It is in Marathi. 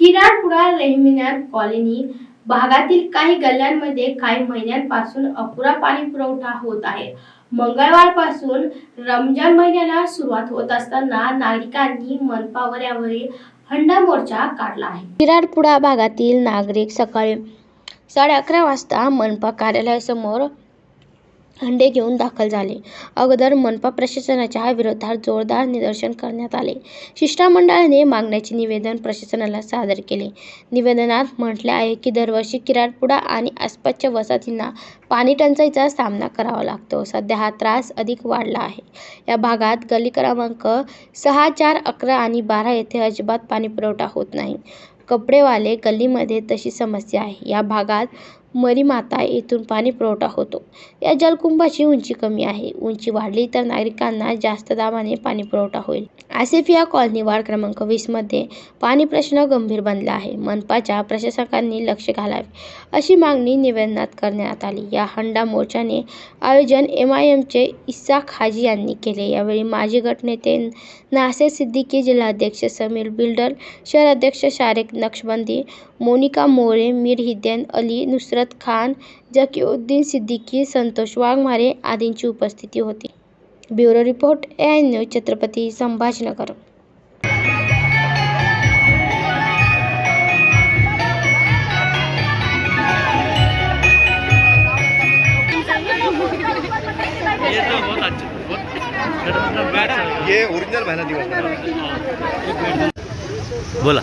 किराडपुरा रेहमिनार कॉलनी भागातील काही गल्ल्यांमध्ये काही महिन्यांपासून अपुरा पाणी पुरवठा होत आहे. मंगळवारपासून रमजान महिन्याला सुरुवात होत असताना नागरिकांनी मनपा वऱ्यावरील हंडा मोर्चा काढला आहे. विराटपुरा भागातील नागरिक सकाळी साडे अकरा वाजता मनपा कार्यालयासमोर हंडे घेऊन दाखल झाले. अगोदर मनपा प्रशासनाच्या विरोधात जोरदार निदर्शन करण्यात आले. शिष्टमंडळाने मागण्याचे निवेदन प्रशासनाला सादर केले. निवेदनात म्हटले आहे की दरवर्षी किराडपुरा आणि आसपासच्या वसाहतींना पाणी टंचाईचा सामना करावा लागतो. सध्या हा त्रास अधिक वाढला आहे. या भागात गल्ली क्रमांक सहा चार अकरा आणि बारा येथे अजिबात पाणी पुरवठा होत नाही. कपडेवाले गल्लीमध्ये तशी समस्या आहे. या भागात मरीमाता येथून पाणी पुरवठा होतो. या जलकुंभाची उंची कमी आहे. उंची वाढली तर नागरिकांना जास्त दाबाने पाणी पुरवठा होईल. आसिफिया कॉलनी वार्ड क्रमांक वीसमध्ये पाणी प्रश्न गंभीर बनला आहे. मनपाच्या प्रशासकांनी लक्ष घालावे अशी मागणी निवेदनात करण्यात आली. या हंडा मोर्चाने आयोजन एम आय एमचे इसाक हाजी यांनी केले. यावेळी माजी गटनेते नासेर सिद्दीकी जिल्हाध्यक्ष समीर बिल्डर शहराध्यक्ष शारेक नक्षबंदी मोनिका मोरे मीर हिद्यान अली नुसरत खान जकीउद्दीन सिद्दीकी संतोष वाघमारे आदींची उपस्थिती होती. Bureau report A news Chhatrapati Sambhajinagar. ये तो बहुत अच्छा बहुत ये ओरिजिनल महिना दिवस बोला।